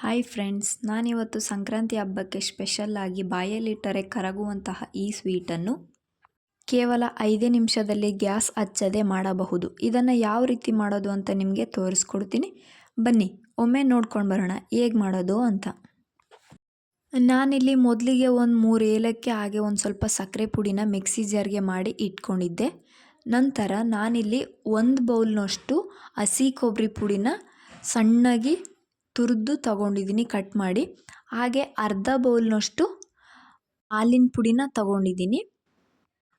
Hi friends ನಾನಿವತ್ತು ಸಂಕ್ರಾಂತಿ ಹಬ್ಬಕ್ಕೆ ಸ್ಪೆಷಲ್ಲಾಗಿ ಬಾಯಲ್ಲಿಟ್ಟರೆ ಕರಗುವಂತಹ ಈ ಸ್ವೀಟನ್ನು ಕೇವಲ ಐದೇ ನಿಮಿಷದಲ್ಲಿ ಗ್ಯಾಸ್ ಹಚ್ಚದೆ ಮಾಡಬಹುದು. ಇದನ್ನು ಯಾವ ರೀತಿ ಮಾಡೋದು ಅಂತ ನಿಮಗೆ ತೋರಿಸ್ಕೊಡ್ತೀನಿ. ಬನ್ನಿ, ಒಮ್ಮೆ ನೋಡ್ಕೊಂಡು ಬರೋಣ ಹೇಗೆ ಮಾಡೋದು ಅಂತ. ನಾನಿಲ್ಲಿ ಮೊದಲಿಗೆ ಒಂದು ಮೂರು ಏಲಕ್ಕಿ, ಹಾಗೆ ಒಂದು ಸ್ವಲ್ಪ ಸಕ್ಕರೆ ಪುಡಿನ ಮಿಕ್ಸಿ ಜಾರ್ಗೆ ಮಾಡಿ ಇಟ್ಕೊಂಡಿದ್ದೆ. ನಂತರ ನಾನಿಲ್ಲಿ ಒಂದು ಬೌಲ್ನಷ್ಟು ಹಸಿ ಕೊಬ್ಬರಿ ಪುಡಿನ ಸಣ್ಣಗೆ ತುರಿದು ತಗೊಂಡಿದ್ದೀನಿ ಕಟ್ ಮಾಡಿ. ಹಾಗೆ ಅರ್ಧ ಬೌಲ್ನಷ್ಟು ಹಾಲಿನ ಪುಡಿನ ತಗೊಂಡಿದ್ದೀನಿ.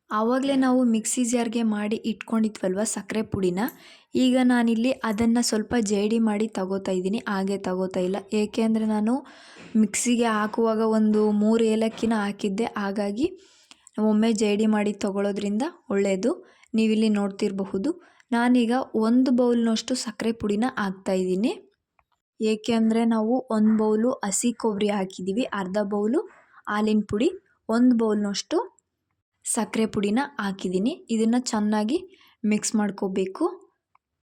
ಆವಾಗಲೇ ನಾವು ಮಿಕ್ಸಿ ಜಾರ್ಗೆ ಮಾಡಿ ಇಟ್ಕೊಂಡಿದ್ವಲ್ವ ಸಕ್ಕರೆ ಪುಡಿನ. ಈಗ ನಾನಿಲ್ಲಿ ಅದನ್ನು ಸ್ವಲ್ಪ ಜೇಡಿ ಮಾಡಿ ತಗೋತಾ ಇದ್ದೀನಿ. ಹಾಗೆ ತಗೋತಾ ಇಲ್ಲ. ಏಕೆ ಅಂದರೆ ನಾನು ಮಿಕ್ಸಿಗೆ ಹಾಕುವಾಗ ಒಂದು ಮೂರು ಏಲಕ್ಕಿನ ಹಾಕಿದ್ದೆ. ಹಾಗಾಗಿ ಒಮ್ಮೆ ಜೇಡಿ ಮಾಡಿ ತಗೊಳ್ಳೋದ್ರಿಂದ ಒಳ್ಳೆಯದು ನೀವಿಲ್ಲಿ ನೋಡ್ತಿರಬಹುದು. ನಾನೀಗ ಒಂದು ಬೌಲ್ನಷ್ಟು ಸಕ್ಕರೆ ಪುಡಿನ ಹಾಕ್ತಾಯಿದ್ದೀನಿ ಏಕೆ ಅಂದರೆ ನಾವು ಒಂದು ಬೌಲು ಹಸಿ ಕೊಬ್ಬರಿ ಹಾಕಿದ್ದೀವಿ ಅರ್ಧ ಬೌಲು ಹಾಲಿನ ಪುಡಿ, ಒಂದು ಬೌಲ್ನಷ್ಟು ಸಕ್ಕರೆ ಪುಡಿನ ಹಾಕಿದ್ದೀನಿ ಇದನ್ನು ಚೆನ್ನಾಗಿ ಮಿಕ್ಸ್ ಮಾಡ್ಕೋಬೇಕು.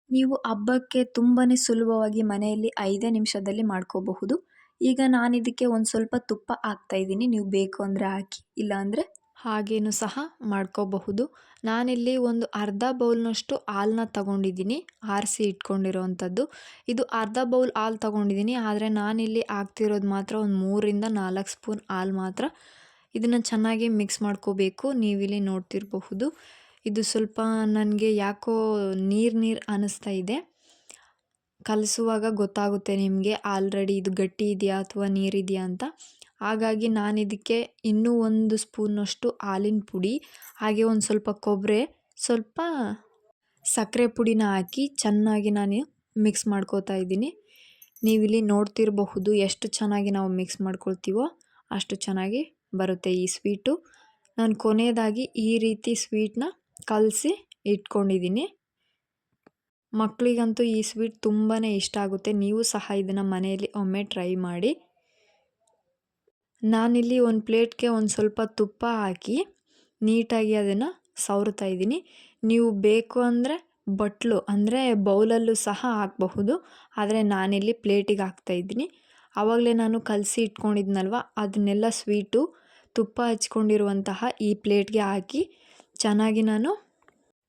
ನೀವು ಹಬ್ಬಕ್ಕೆ ತುಂಬಾ ಸುಲಭವಾಗಿ ಮನೆಯಲ್ಲಿ ಐದೇ ನಿಮಿಷದಲ್ಲಿ ಮಾಡ್ಕೋಬಹುದು. ಈಗ ನಾನು ಇದಕ್ಕೆ ಒಂದು ಸ್ವಲ್ಪ ತುಪ್ಪ ಹಾಕ್ತಾಯಿದ್ದೀನಿ ನೀವು ಬೇಕು ಅಂದರೆ ಹಾಕಿ, ಇಲ್ಲಾಂದರೆ ಹಾಗೇನೂ ಸಹ ಮಾಡ್ಕೋಬಹುದು. ನಾನಿಲ್ಲಿ ಒಂದು ಅರ್ಧ ಬೌಲ್ನಷ್ಟು ಹಾಲನ್ನ ತಗೊಂಡಿದ್ದೀನಿ. ಆರಿಸಿ ಇಟ್ಕೊಂಡಿರೋವಂಥದ್ದು ಇದು ಅರ್ಧ ಬೌಲ್ ಹಾಲು ತಗೊಂಡಿದ್ದೀನಿ. ಆದರೆ ನಾನಿಲ್ಲಿ ಹಾಕ್ತಿರೋದು ಮಾತ್ರ ಒಂದು ಮೂರಿಂದ ನಾಲ್ಕು ಸ್ಪೂನ್ ಹಾಲು ಮಾತ್ರ. ಇದನ್ನು ಚೆನ್ನಾಗಿ ಮಿಕ್ಸ್ ಮಾಡ್ಕೋಬೇಕು. ನೀವಿಲ್ಲಿ ನೋಡ್ತಿರಬಹುದು. ಇದು ಸ್ವಲ್ಪ ನನಗೆ ಯಾಕೋ ನೀರು ನೀರು ಅನ್ನಿಸ್ತಾ ಇದೆ. ಕಲಿಸುವಾಗ ಗೊತ್ತಾಗುತ್ತೆ ನಿಮಗೆ ಆಲ್ರೆಡಿ ಇದು ಗಟ್ಟಿ ಇದೆಯಾ ಅಥವಾ ನೀರಿದೆಯಾ ಅಂತ. ಹಾಗಾಗಿ ನಾನು ಇದಕ್ಕೆ ಇನ್ನೂ ಒಂದು ಸ್ಪೂನಷ್ಟು ಹಾಲಿನ ಪುಡಿ, ಹಾಗೆ ಒಂದು ಸ್ವಲ್ಪ ಕೊಬ್ಬರಿ, ಸ್ವಲ್ಪ ಸಕ್ಕರೆ ಪುಡಿನ ಹಾಕಿ ಚೆನ್ನಾಗಿ ನಾನು ಮಿಕ್ಸ್ ಮಾಡ್ಕೋತಾ ಇದ್ದೀನಿ. ನೀವಿಲ್ಲಿ ನೋಡ್ತಿರಬಹುದು ಎಷ್ಟು ಚೆನ್ನಾಗಿ ನಾವು ಮಿಕ್ಸ್ ಮಾಡ್ಕೊಳ್ತೀವೋ ಅಷ್ಟು ಚೆನ್ನಾಗಿ ಬರುತ್ತೆ ಈ ಸ್ವೀಟು. ನಾನು ಕೊನೆಯದಾಗಿ ಈ ರೀತಿ ಸ್ವೀಟ್ನ ಕಲಸಿ ಇಟ್ಕೊಂಡಿದ್ದೀನಿ. ಮಕ್ಕಳಿಗಂತೂ ಈ ಸ್ವೀಟ್ ತುಂಬಾ ಇಷ್ಟ ಆಗುತ್ತೆ. ನೀವು ಸಹ ಇದನ್ನು ಮನೆಯಲ್ಲಿ ಒಮ್ಮೆ ಟ್ರೈ ಮಾಡಿ. ನಾನಿಲ್ಲಿ ಒಂದು ಪ್ಲೇಟ್ಗೆ ಒಂದು ಸ್ವಲ್ಪ ತುಪ್ಪ ಹಾಕಿ ನೀಟಾಗಿ ಅದನ್ನು ಸವರ್ತಾ ಇದ್ದೀನಿ. ನೀವು ಬೇಕು ಅಂದರೆ ಬಟ್ಲು, ಅಂದರೆ ಬೌಲಲ್ಲೂ ಸಹ ಹಾಕಬಹುದು. ಆದರೆ ನಾನಿಲ್ಲಿ ಪ್ಲೇಟಿಗೆ ಹಾಕ್ತಾಯಿದ್ದೀನಿ ಆವಾಗಲೇ ನಾನು ಕಲಸಿ ಇಟ್ಕೊಂಡಿದ್ನಲ್ವ, ಅದನ್ನೆಲ್ಲ ಸ್ವೀಟು, ತುಪ್ಪ ಹಚ್ಕೊಂಡಿರುವಂತಹ ಈ ಪ್ಲೇಟ್ಗೆ ಹಾಕಿ ಚೆನ್ನಾಗಿ ನಾನು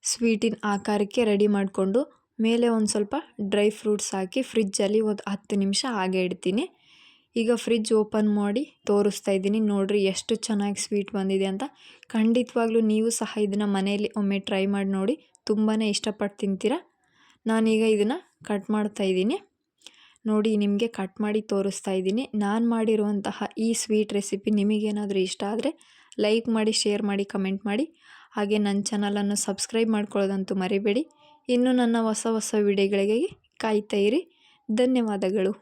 ಸ್ವೀಟಿನ ಆಕಾರಕ್ಕೆ ರೆಡಿ ಮಾಡಿಕೊಂಡು, ಮೇಲೆ ಒಂದು ಸ್ವಲ್ಪ ಡ್ರೈ ಫ್ರೂಟ್ಸ್ ಹಾಕಿ ಫ್ರಿಜ್ಜಲ್ಲಿ ಒಂದು ಹತ್ತು ನಿಮಿಷ ಹಾಗೆ ಇಡ್ತೀನಿ. ಈಗ ಫ್ರಿಜ್ ಓಪನ್ ಮಾಡಿ ತೋರಿಸ್ತಾ ಇದ್ದೀನಿ. ನೋಡಿರಿ ಎಷ್ಟು ಚೆನ್ನಾಗಿ ಸ್ವೀಟ್ ಬಂದಿದೆ ಅಂತ. ಖಂಡಿತವಾಗ್ಲೂ ನೀವು ಸಹ ಇದನ್ನು ಮನೆಯಲ್ಲಿ ಒಮ್ಮೆ ಟ್ರೈ ಮಾಡಿ ನೋಡಿ ತುಂಬಾ ಇಷ್ಟಪಟ್ಟು ತಿಂತೀರ? ನಾನೀಗ ಇದನ್ನು ಕಟ್ ಮಾಡ್ತಾ ಇದ್ದೀನಿ. ನೋಡಿ ನಿಮಗೆ ಕಟ್ ಮಾಡಿ ತೋರಿಸ್ತಾ ಇದ್ದೀನಿ. ನಾನು ಮಾಡಿರುವಂತಹ ಈ ಸ್ವೀಟ್ ರೆಸಿಪಿ ನಿಮಗೇನಾದರೂ ಇಷ್ಟ ಆದರೆ ಲೈಕ್ ಮಾಡಿ ಶೇರ್ ಮಾಡಿ ಕಮೆಂಟ್ ಮಾಡಿ. ಹಾಗೆ ನನ್ನ ಚಾನಲನ್ನು ಸಬ್ಸ್ಕ್ರೈಬ್ ಮಾಡ್ಕೊಳ್ಳೋದಂತೂ ಮರಿಬೇಡಿ. ಇನ್ನು ನನ್ನ ಹೊಸ ಹೊಸ ವಿಡಿಯೋಗಳಿಗೆ ಕಾಯ್ತಾ ಇರಿ. ಧನ್ಯವಾದಗಳು.